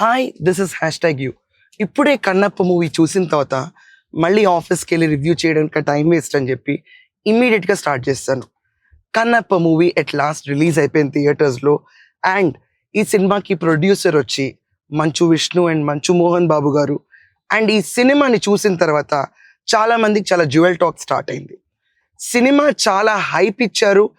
Hi this is hashtag you ఇప్పుడే Kannappa movie చూసిన తర్వాత మళ్ళీ ఆఫీస్కి వెళ్ళి రివ్యూ చేయడానికి టైం వేస్ట్ అని చెప్పి ఇమ్మీడియట్గా స్టార్ట్ చేస్తాను. Kannappa movie at last release అయిపోయింది థియేటర్స్లో అండ్ ఈ సినిమాకి ప్రొడ్యూసర్ వచ్చి మంచు విష్ణు అండ్ మంచు మోహన్ బాబు గారు. అండ్ ఈ సినిమాని చూసిన తర్వాత చాలా మందికి చాలా జ్యువెల్ టాక్ స్టార్ట్ అయింది. సినిమా చాలా హైప్ ఇచ్చారు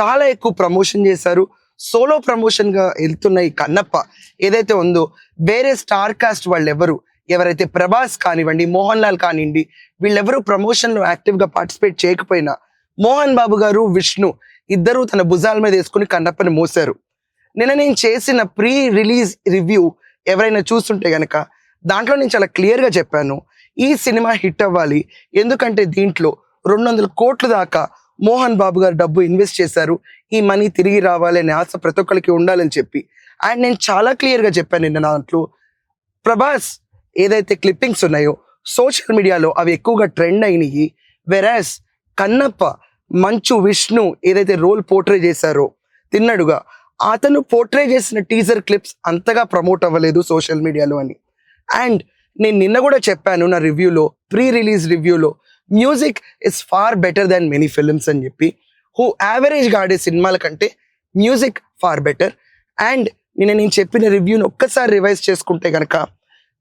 చాలా ఎక్కువ ప్రమోషన్ చేశారు. సోలో ప్రమోషన్గా వెళ్తున్న ఈ కన్నప్ప ఏదైతే ఉందో వేరే స్టార్ కాస్ట్ వాళ్ళు ఎవరు ఎవరైతే ప్రభాస్ కానివ్వండి మోహన్ లాల్ కానివ్వండి వీళ్ళెవరూ ప్రమోషన్లో యాక్టివ్గా పార్టిసిపేట్ చేయకపోయినా మోహన్ బాబు గారు విష్ణు ఇద్దరూ తన భుజాల మీద వేసుకుని కన్నప్పని మోశారు. నిన్న నేను చేసిన ప్రీ రిలీజ్ రివ్యూ ఎవరైనా చూస్తుంటే గనక దాంట్లో నేను చాలా క్లియర్గా చెప్పాను. ఈ సినిమా హిట్ అవ్వాలి. ఎందుకంటే దీంట్లో రెండు వందల కోట్ల దాకా మోహన్ బాబు గారు డబ్బు ఇన్వెస్ట్ చేశారు. ఈ మనీ తిరిగి రావాలి అనే ఆశ ప్రతి ఒక్కరికి ఉండాలని చెప్పి. అండ్ నేను చాలా క్లియర్గా చెప్పాను నిన్న దాంట్లో. ప్రభాస్ ఏదైతే క్లిప్పింగ్స్ ఉన్నాయో సోషల్ మీడియాలో అవి ఎక్కువగా ట్రెండ్ అయినాయి. వెరాస్ కన్నప్ప మంచు విష్ణు ఏదైతే రోల్ పోర్ట్రే చేశారో తిన్నడుగా అతను పోర్ట్రే చేసిన టీజర్ క్లిప్స్ అంతగా ప్రమోట్ అవ్వలేదు సోషల్ మీడియాలో అని. అండ్ నేను నిన్న కూడా చెప్పాను నా రివ్యూలో ప్రీ రిలీజ్ రివ్యూలో music is far better than many films అని చెప్పి. హూ యావరేజ్గా ఆడే సినిమాల కంటే మ్యూజిక్ ఫార్ బెటర్ అండ్ నిన్న నేను చెప్పిన రివ్యూని ఒక్కసారి రివైజ్ చేసుకుంటే కనుక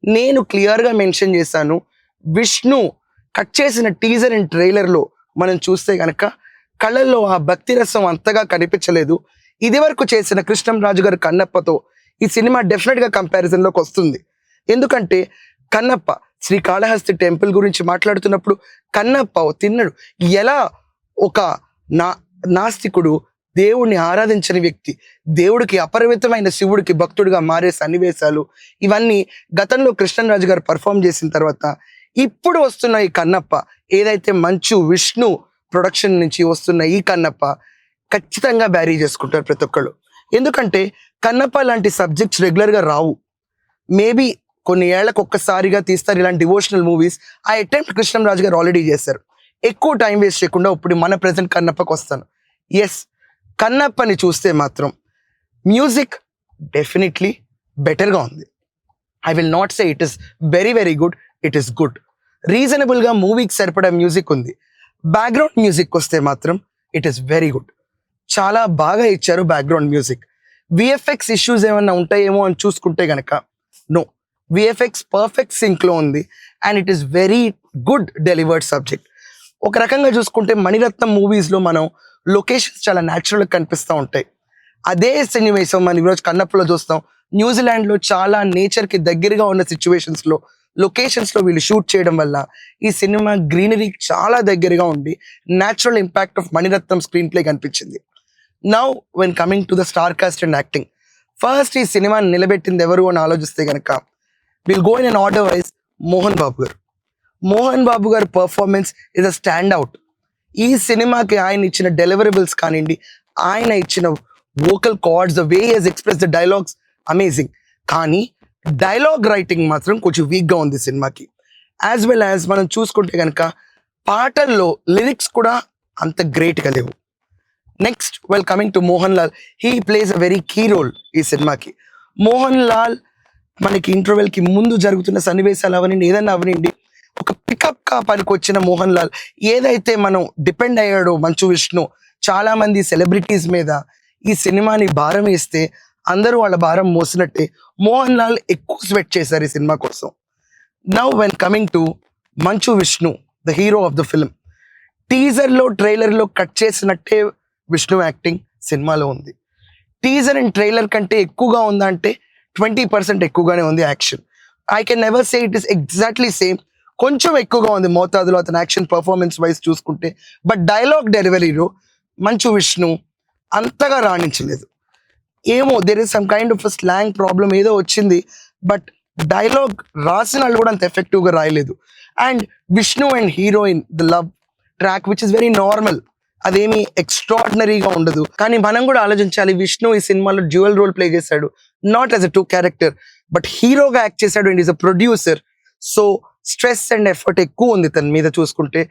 నేను క్లియర్గా మెన్షన్ చేశాను. విష్ణు కట్ చేసిన టీజర్ అండ్ ట్రైలర్లో మనం చూస్తే కనుక కళ్ళల్లో ఆ భక్తి రసం అంతగా కనిపించలేదు. ఇది వరకు చేసిన కృష్ణంరాజు గారు కన్నప్పతో ఈ సినిమా డెఫినెట్గా కంపారిజన్లోకి వస్తుంది. ఎందుకంటే కన్నప్ప శ్రీ కాళహస్తి టెంపుల్ గురించి మాట్లాడుతున్నప్పుడు కన్నప్ప తిన్నడు. ఎలా ఒక నా నాస్తికుడు దేవుణ్ణి ఆరాధించని వ్యక్తి దేవుడికి అపరిమితమైన శివుడికి భక్తుడిగా మారే సన్నివేశాలు ఇవన్నీ గతంలో కృష్ణరాజు గారు పర్ఫామ్ చేసిన తర్వాత ఇప్పుడు వస్తున్న ఈ కన్నప్ప ఏదైతే మంచు విష్ణు ప్రొడక్షన్ నుంచి వస్తున్న ఈ కన్నప్ప ఖచ్చితంగా బ్యారీ చేసుకుంటారు ప్రతి ఒక్కళ్ళు. ఎందుకంటే కన్నప్ప లాంటి సబ్జెక్ట్స్ రెగ్యులర్గా రావు. మేబీ కొన్ని ఏళ్ళకు ఒక్కసారిగా తీస్తారు ఇలాంటి డివోషనల్ మూవీస్ ఆ అటెంప్ట్ కృష్ణరాజు గారు ఆల్రెడీ చేశారు. ఎక్కువ టైం వేస్ట్ చేయకుండా ఇప్పుడు మన ప్రెసెంట్ కన్నప్పకి వస్తాను. ఎస్ కన్నప్పని చూస్తే మాత్రం మ్యూజిక్ డెఫినెట్లీ బెటర్గా ఉంది. I will not say it is very very good it is good రీజనబుల్గా మూవీకి సరిపడా మ్యూజిక్ ఉంది. బ్యాక్గ్రౌండ్ మ్యూజిక్ వస్తే మాత్రం ఇట్ ఈస్ వెరీ గుడ్ చాలా బాగా ఇచ్చారు బ్యాక్గ్రౌండ్ మ్యూజిక్ విఎఫ్ఎక్స్ ఇష్యూస్ ఏమైనా ఉంటాయేమో అని చూసుకుంటే గనక నో విఎఫ్ఎక్స్ పర్ఫెక్ట్ సింక్లో ఉంది and it is very good delivered subject ఒక రకంగా చూసుకుంటే మణిరత్నం మూవీస్లో మనం లొకేషన్స్ చాలా న్యాచురల్గా కనిపిస్తూ ఉంటాయి. అదే సన్నివేశం మనం ఈరోజు కన్నప్పలో చూస్తాం. న్యూజిలాండ్లో చాలా నేచర్కి దగ్గరగా ఉన్న సిచ్యువేషన్స్లో లొకేషన్స్లో వీళ్ళు షూట్ చేయడం వల్ల ఈ సినిమా గ్రీనరీ చాలా దగ్గరగా ఉండి natural impact of Maniratnam screenplay కనిపించింది. Now when coming to the star cast and acting first ఈ సినిమాని నిలబెట్టింది ఎవరు అని ఆలోచిస్తే కనుక will go in an order wise Mohan Babu garu. Mohan Babu గారి performance is a stand out ఈ సినిమాకి ఆయన ఇచ్చిన డెలివరబుల్స్ కానివ్వండి ఆయన ఇచ్చిన vocal cords the way he's express the dialogues amazing కానీ డైలాగ్ రైటింగ్ మాత్రం కొంచెం వీక్గా ఉంది సినిమాకి. యాజ్ వెల్ యాజ్ మనం చూసుకుంటే కనుక పాటల్లో లిరిక్స్ కూడా అంత గ్రేట్గా లేవు. Next well coming to Mohanlal he plays a very key role ఈ సినిమాకి. మోహన్ లాల్ మనకి ఇంటర్వెల్కి కి ముందు జరుగుతున్న సన్నివేశాలు అవనండి ఏదన్నా అవనండి ఒక పికప్ కా పనికొచ్చిన మోహన్ లాల్ ఏదైతే మనం డిపెండ్ అయ్యాడో మంచు విష్ణు చాలా మంది సెలబ్రిటీస్ మీద ఈ సినిమాని భారం వేస్తే అందరూ వాళ్ళ భారం మోసినట్టే మోహన్ లాల్ ఎక్కువ స్వెట్ చేశారు ఈ సినిమా కోసం. Now when coming to Manchu Vishnu the hero of the film టీజర్లో ట్రైలర్లో కట్ చేసినట్టే విష్ణు యాక్టింగ్ సినిమాలో ఉంది. టీజర్ అండ్ ట్రైలర్ కంటే ఎక్కువగా ఉందా అంటే ట్వంటీ పర్సెంట్ ఎక్కువగానే ఉంది action. I can never say it is exactly same కొంచెం ఎక్కువగా ఉంది మోతాదులో అతని యాక్షన్ పర్ఫార్మెన్స్ వైజ్ చూసుకుంటే. బట్ డైలాగ్ డెలివరీలో మంచు విష్ణు అంతగా రాణించలేదు. ఏమో there is some kind of slang problem ఏదో వచ్చింది బట్ డైలాగ్ రాసిన వాళ్ళు కూడా అంత ఎఫెక్టివ్గా రాయలేదు. And Vishnu and heroine the love track which is very normal అదేమి ఎక్స్ట్రాడినరీగా ఉండదు. కానీ మనం కూడా ఆలోచించాలి విష్ణు ఈ సినిమాలో డ్యూయల్ రోల్ ప్లే చేశాడు. Not as a two character but హీరోగా యాక్ట్ చేశాడు and is a producer so stress and effort ఎక్కువ ఉంది తన మీద చూసుకుంటే.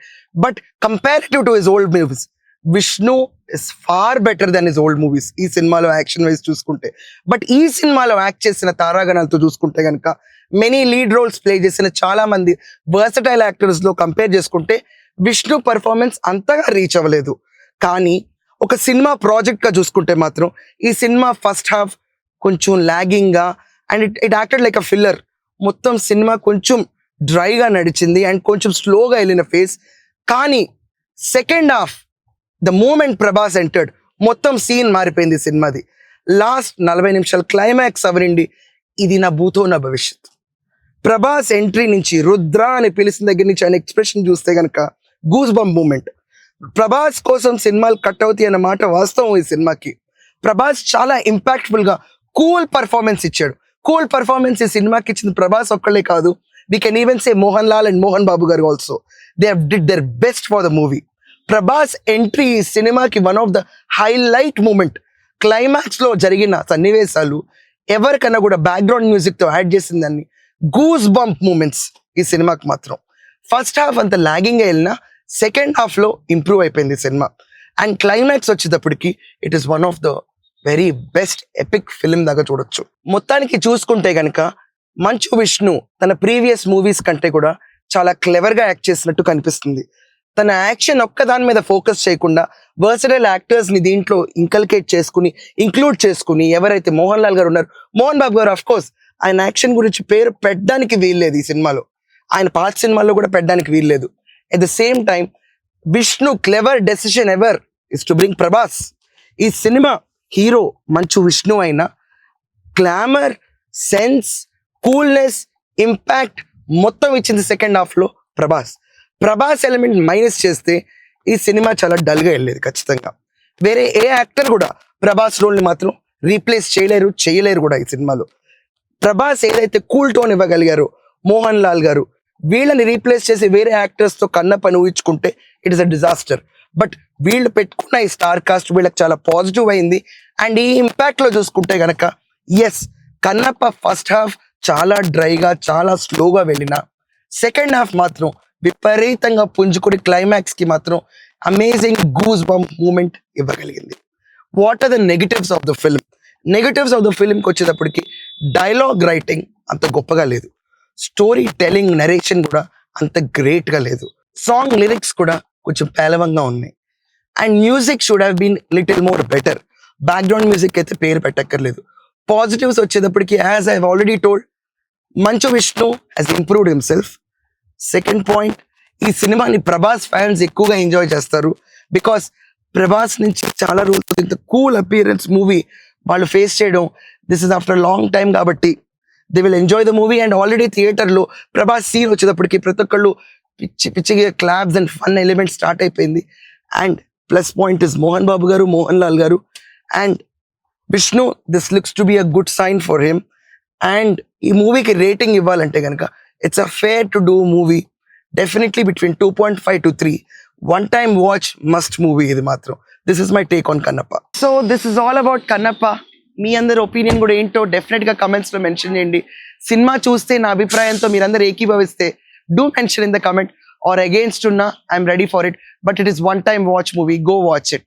But comparative to his old movies Vishnu is far better than is old movies ఈ సినిమాలో యాక్షన్ వైజ్ చూసుకుంటే. బట్ ఈ సినిమాలో యాక్ట్ చేసిన తారాగణాలతో చూసుకుంటే కనుక మెనీ లీడ్ రోల్స్ ప్లే చేసిన చాలా మంది వర్సటైల్ యాక్టర్స్లో కంపేర్ చేసుకుంటే విష్ణు పర్ఫార్మెన్స్ అంతగా రీచ్ అవ్వలేదు. కానీ ఒక సినిమా ప్రాజెక్ట్గా చూసుకుంటే మాత్రం ఈ సినిమా ఫస్ట్ హాఫ్ కొంచెం లాగింగ్గా and it it acted like a filler మొత్తం సినిమా కొంచెం డ్రైగా నడిచింది అండ్ కొంచెం స్లోగా వెళ్ళిన ఫేస్. కానీ second half the moment Prabhas entered. మొత్తం సీన్ మారిపోయింది సినిమాది. లాస్ట్ నలభై నిమిషాలు క్లైమాక్స్ అవరండి ఇది నా భూతో నా భవిష్యత్ ప్రభాస్ ఎంట్రీ నుంచి రుద్ర అని పిలిచిన దగ్గర నుంచి ఆయన ఎక్స్ప్రెషన్ చూస్తే కనుక గూస్ బంప్ మూమెంట్ ప్రభాస్ కోసం సినిమాలు కట్ అవుతాయి అన్న మాట వాస్తవం ఈ సినిమాకి. ప్రభాస్ చాలా ఇంపాక్ట్ఫుల్గా కూల్ పర్ఫార్మెన్స్ ఇచ్చాడు. కూల్ పర్ఫార్మెన్స్ ఈ సినిమాకి ఇచ్చింది ప్రభాస్ ఒక్కళ్ళే కాదు we can even say Mohan Lal and Mohan Babu garu also they uh did their best for the movie Prabhas entry ఈ సినిమాకి one of the highlight moment క్లైమాక్స్లో జరిగిన సన్నివేశాలు ఎవరికన్నా కూడా బ్యాక్గ్రౌండ్ మ్యూజిక్తో యాడ్ చేసిందని గూస్ బంప్ మూమెంట్స్ ఈ సినిమాకి మాత్రం. ఫస్ట్ హాఫ్ అంత లాగింగ్ వెళ్ళినా సెకండ్ హాఫ్లో ఇంప్రూవ్ అయిపోయింది సినిమా అండ్ క్లైమాక్స్ వచ్చేటప్పటికి it is one of the very best epic film దాకా చూడొచ్చు. మొత్తానికి చూసుకుంటే కనుక మంచు విష్ణు తన ప్రీవియస్ మూవీస్ కంటే కూడా చాలా క్లెవర్గా యాక్ట్ చేసినట్టు కనిపిస్తుంది. తన యాక్షన్ ఒక్క దాని మీద ఫోకస్ చేయకుండా వర్సటైల్ యాక్టర్స్ని దీంట్లో ఇంకల్కేట్ చేసుకుని ఇంక్లూడ్ చేసుకుని ఎవరైతే మోహన్ లాల్ గారు ఉన్నారు మోహన్ బాబు గారు అఫ్ కోర్స్ ఆయన యాక్షన్ గురించి పేరు పెట్టడానికి వీల్లేదు ఈ సినిమాలో. ఆయన పాత సినిమాల్లో కూడా పెట్టడానికి వీల్లేదు. At the same time Vishnu clever decision ever is to bring Prabhas. ఈ సినిమా హీరో మంచు విష్ణు అయినా గ్లామర్ సెన్స్ కూల్నెస్ ఇంపాక్ట్ మొత్తం ఇచ్చింది సెకండ్ హాఫ్లో ప్రభాస్. ప్రభాస్ ఎలిమెంట్ మైనస్ చేస్తే ఈ సినిమా చాలా డల్గా వెళ్ళేది ఖచ్చితంగా. వేరే ఏ యాక్టర్ కూడా ప్రభాస్ రోల్ని మాత్రం రీప్లేస్ చేయలేరు చేయలేరు కూడా ఈ సినిమాలో. ప్రభాస్ ఏదైతే కూల్ టోన్ ఇవ్వగలిగారు మోహన్ లాల్ గారు వీళ్ళని రీప్లేస్ చేసి వేరే యాక్టర్స్తో కన్న పని ఊహించుకుంటే it is a disaster. But వీళ్ళు పెట్టుకున్న ఈ స్టార్ కాస్ట్ వీళ్ళకి చాలా పాజిటివ్ అయింది. అండ్ ఈ ఇంపాక్ట్లో చూసుకుంటే కనుక ఎస్ కన్నప్ప ఫస్ట్ హాఫ్ చాలా డ్రైగా చాలా స్లోగా వెళ్ళిన. సెకండ్ హాఫ్ మాత్రం విపరీతంగా పుంజుకుని క్లైమాక్స్కి మాత్రం amazing goose bump moment ఇవ్వగలిగింది. What are the negatives of the film negatives of the ఫిల్మ్కి వచ్చేటప్పటికి డైలాగ్ రైటింగ్ అంత గొప్పగా లేదు. స్టోరీ టెలింగ్ నరేషన్ కూడా అంత గ్రేట్గా లేదు. సాంగ్ లిరిక్స్ కూడా కొంచెం పేలవంగా ఉన్నాయి. And music should have been little more better background music అయితే పేరు పెట్టక్కర్లేదు. పాజిటివ్స్ వచ్చేటప్పటికి as I already told Manchu Vishnu he's improved himself second point ఈ సినిమాని ప్రభాస్ ఫ్యాన్స్ ఎక్కువగా ఎంజాయ్ చేస్తారు బికాస్ ప్రభాస్ నుంచి చాలా రోజులు ఇంత కూల్ అపియరెన్స్ మూవీ వాళ్ళు ఫేస్ చేయడం this is after long time కాబట్టి they will enjoy the movie and already థియేటర్లో ప్రభాస్ సీన్ వచ్చేటప్పటికి ప్రతి ఒక్కళ్ళు పిచ్చి పిచ్చిగా claps and fun element start అయిపోయింది. And plus point is Mohan Babu garu Mohan Lal garu. And Vishnu this looks to be a good sign for him and ఈ మూవీకి rating ఇవ్వాలంటే కనుక it's a fair to do movie definitely between two point five to three one time watch must movie ఇది మాత్రం. This is my take on Kannappa so this is all about Kannappa మీ అందరి opinion కూడా ఏంటో డెఫినెట్గా comments mention చేయండి. Cinema చూస్తే నా అభిప్రాయంతో మీరందరూ ఏకీభవిస్తే do mention in the comment or against ఉన్నా I'm ready for it but it is one time watch movie go watch it